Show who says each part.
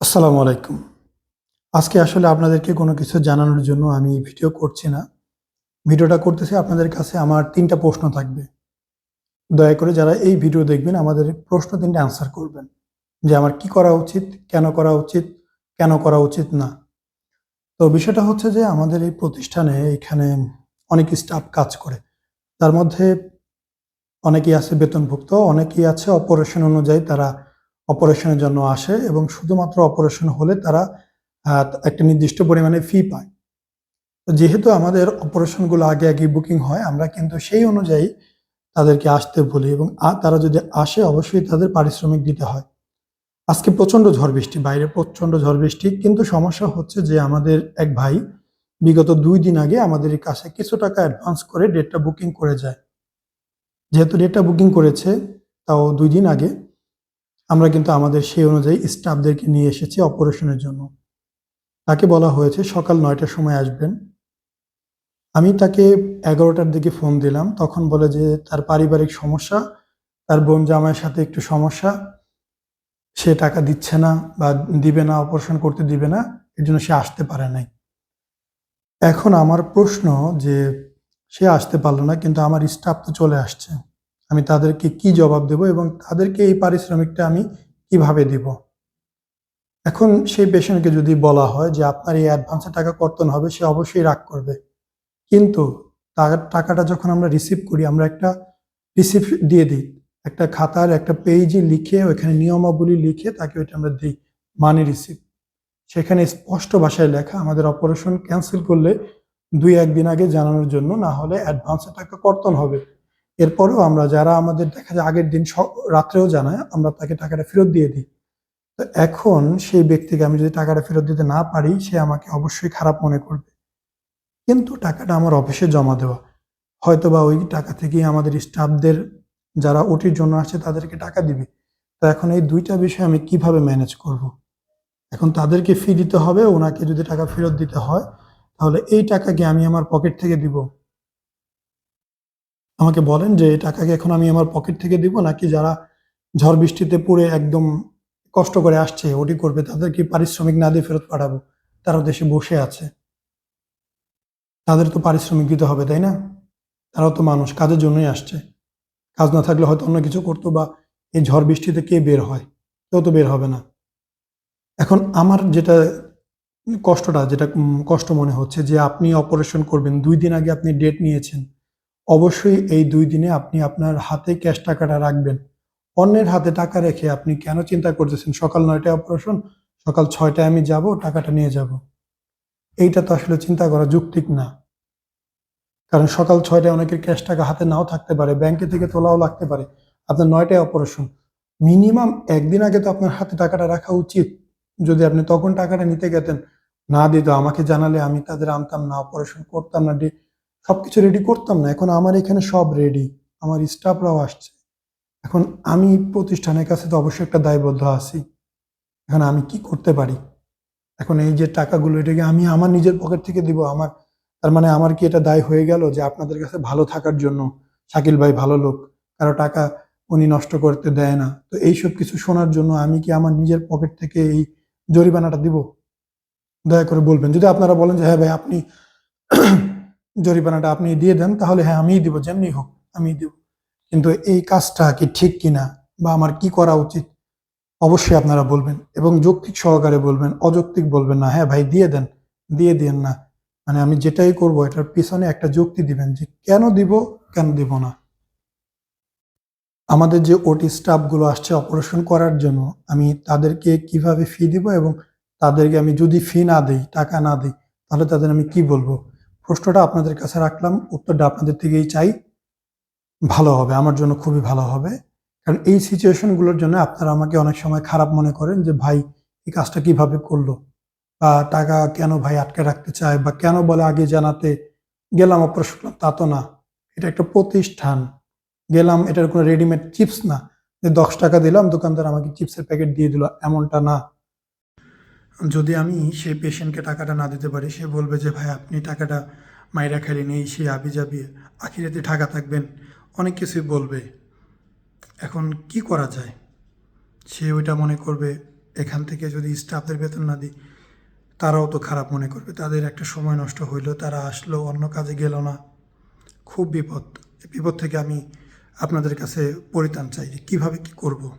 Speaker 1: আসসালামু আলাইকুম। আজকে আসলে আপনাদেরকে কোনো কিছু জানানোর জন্য আমি ভিডিও করছি না। ভিডিওটা করতেছি আপনাদের কাছে আমার তিনটা প্রশ্ন থাকবে। দয়া করে যারা এই ভিডিও দেখবেন আমাদের প্রশ্ন ৩ টা অ্যান্সার করবেন। যে আমার কি করা উচিত, কেন করা উচিত, কেন করা উচিত না। তো বিষয়টা হচ্ছে যে আমাদের এই প্রতিষ্ঠানে এখানে অনেক স্টাফ কাজ করে। তার মধ্যে অনেকেই আছে বেতনভুক্ত, অনেকেই আছে অপারেশন অনুযায়ী তারা অপারেশনের জন্য আসে এবং শুধুমাত্র অপারেশন হলে তারা একটা নির্দিষ্ট পরিমাণে ফি পায়। তো যেহেতু আমাদের অপারেশনগুলো আগে, আগেই বুকিং হয় আমরা কিন্তু সেই অনুযায়ী তাদেরকে আসতে বলি এবং তারা যদি আসে অবশ্যই তাদের পারিশ্রমিক দিতে হয়। আজকে প্রচণ্ড ঝড় বৃষ্টি, বাইরে প্রচণ্ড ঝড় বৃষ্টি কিন্তু সমস্যা হচ্ছে যে আমাদের এক ভাই বিগত দুই দিন আগে আমাদের কাছে কিছু টাকা অ্যাডভান্স করে ডেটটা বুকিং করে যায়। যেহেতু ডেটটা বুকিং করেছে তাও দুই দিন আগে, আমরা কিন্তু আমাদের সেই অনুযায়ী স্টাফদেরকে নিয়ে এসেছি অপারেশনের জন্য। তাকে বলা হয়েছে সকাল নয়টার সময় আসবেন। আমি তাকে এগারোটার দিকে ফোন দিলাম। তখন বলে যে তার পারিবারিক সমস্যা, তার বোন জামাইয়ের সাথে একটু সমস্যা। সে টাকা দিচ্ছে না বা দিবে না, অপারেশন করতে দিবে না। এর জন্য সে আসতে পারে নাই। এখন আমার প্রশ্ন যে সে আসতে পারল না কিন্তু আমার স্টাফ তো চলে আসছে। আমি তাদেরকে কি জবাব দেব এবং তাদেরকে এই পারিশ্রমিকটা আমি কীভাবে দিব? এখন সেই পেশেন্টকে যদি বলা হয় যে আপনার এই অ্যাডভান্সের টাকা কর্তন হবে, সে অবশ্যই রাগ করবে। কিন্তু তার টাকাটা যখন আমরা রিসিভ করি, আমরা একটা রিসিপ্ট দিয়ে দিই। একটা খাতার একটা পেজে লিখে, ওইখানে নিয়মাবলী লিখে তাকে ওইটা আমরা দিই মানি রিসিপ্ট। সেখানে স্পষ্ট ভাষায় লেখা, আমাদের অপারেশন ক্যান্সেল করলে দুই একদিন আগে জানানোর জন্য না হলে অ্যাডভান্সের টাকা কর্তন হবে। এরপরেও আমরা যারা আমাদের দেখা যায় আগের দিন রাত্রেও জানায় আমরা তাকে টাকাটা ফেরত দিয়ে দিই। তো এখন সেই ব্যক্তিকে আমি যদি টাকাটা ফেরত দিতে না পারি সে আমাকে অবশ্যই খারাপ মনে করবে। কিন্তু টাকাটা আমার অফিসে জমা দেওয়া। হয়তো বা ওই টাকা থেকেই আমাদের স্টাফদের যারা ওটির জন্য আসছে তাদেরকে টাকা দিবে। তো এখন এই ২ টা বিষয় আমি কীভাবে ম্যানেজ করব? এখন তাদেরকে ফি দিতে হবে, ওনাকে যদি টাকা ফেরত দিতে হয় তাহলে এই টাকা কি আমি আমার পকেট থেকে দিব? আমাকে বলেন যে এই টাকা কি এখন আমি আমার পকেট থেকে দিব নাকি যারা ঝড় বৃষ্টিতে পুড়ে একদম কষ্ট করে আসছে ওটি করবে তাদের কি পারিশ্রমিক না দিয়ে ফেরত পাঠাবো? তারা দেশে বসে আছে। তাদের তো পারিশ্রমিক দিতে হবে, তাই না? তারাও তো মানুষ, কাজের জন্যই আসছে। কাজ না থাকলে হয়তো অন্য কিছু করতো বা এই ঝড় বৃষ্টিতে কে বের হয়? কেউ তো বের হবে না। এখন আমার যেটা কষ্টটা যেটা কষ্ট মনে হচ্ছে যে আপনি অপারেশন করবেন, দুই দিন আগে আপনি ডেট নিয়েছেন। অবশ্যই এই ২ দিনে আপনি আপনার হাতে ক্যাশ টাকাটা রাখবেন। অন্যের হাতে টাকা রেখে আপনি কেন চিন্তা করতেছেন সকাল ৯ টায় অপারেশন, সকাল ৬ টায় আমি যাব, টাকাটা নিয়ে যাব। এইটা তো আসলে চিন্তা করা যৌক্তিক না। কারণ সকাল ৬ টায় অনেকের ক্যাশ টাকা হাতে নাও থাকতে পারে, ব্যাংকে থেকে তোলাও লাগতে পারে। আপনার ৯ টায় অপারেশন। মিনিমাম ১ দিন আগে তো আপনার হাতে টাকাটা রাখা উচিত। যদি আপনি তখন টাকাটা নিতে গেতেন, না দিত আমাকে জানালে আমি তাদের আনতাম না, অপারেশন করতাম না, ডে সবকিছু রেডি করতাম না। এখন আমার এখানে সব রেডি। আমার স্টাফরাও আসছে। এখন আমি প্রতিষ্ঠানের কাছে তো অবশ্যই একটা দায়বদ্ধ আছি। এখন আমি কি করতে পারি? এখন এই যে টাকাগুলো এটাকে আমি আমার নিজের পকেট থেকে দিব? আমার তার মানে আমার কি এটা দায় হয়ে গেল যে আপনাদের কাছে ভালো থাকার জন্য শাকিল ভাই ভালো লোক, কারও টাকা উনি নষ্ট করতে দেয় না। তো এইসব কিছু শোনার জন্য আমি কি আমার নিজের পকেট থেকে এই জরিমানাটা দিব? দয়া করে বলবেন। যদি আপনারা বলেন যে হ্যাঁ ভাই আপনি জরিমানাটা আপনি দিয়ে দেন তাহলে হ্যাঁ আমিই দিব যেমনি হোক আমিই দিব। কিন্তু এই কাজটা কি ঠিক কিনা বা আমার কি করা উচিত? অবশ্যই আপনারা বলবেন এবং যৌক্তিক সহকারে বলবেন, অযৌক্তিক বলবেন না। হ্যাঁ ভাই দিয়ে দেন, দিয়ে দিয়েন না। মানে আমি যেটাই করব এটার পিছনে একটা যুক্তি দিবেন যে কেন দিব, কেন দিব না। আমাদের যে ওটি স্টাফগুলো আসছে অপারেশন করার জন্য আমি তাদেরকে কীভাবে ফি দিব এবং তাদেরকে আমি যদি ফি না দেই, টাকা না দিই তাহলে তাদের আমি কি বলব? প্রশ্নটা আপনাদের কাছে রাখলাম। উত্তরটা আপনাদের থেকেই চাই। ভালো হবে। আমার জন্য খুবই ভালো হবে। কারণ এই সিচুয়েশনগুলোর জন্য আপনারা আমাকে অনেক সময় খারাপ মনে করেন যে, ভাই, এই কাজটা কীভাবে করল? বা টাকা কেন ভাই আটকে রাখতে চায় বা কেন বলে আগে জানাতে গেলাম অপারেশন তা তো না। এটা একটা প্রতিষ্ঠান। গেলাম, এটার কোনো রেডিমেড চিপস না। যে ৳১০ দিলাম, দোকানদার আমাকে চিপসের প্যাকেট দিয়ে দিল, এমনটা না। যদি আমি সেই পেশেন্টকে টাকাটা না দিতে পারি, সে বলবে যে, ভাই, আপনি টাকাটা মাইরা খাইলেন, এই সেই হাবি-জাবি আখিরাতে ঠাকা থাকবেন। অনেক কিছুই বলবে। এখন কি করা যায়? সে ওইটা মনে করবে, এখান থেকে যদি স্টাফদের বেতন না দিই, তারাও তো খারাপ মনে করবে তাদের একটা সময় নষ্ট হইল, তারা আসলো, অন্য কাজে গেল না খুব বিপদ বিপদ থেকে আমি আপনাদের কাছে পরিত্রাণ চাই যে, কীভাবে কী করব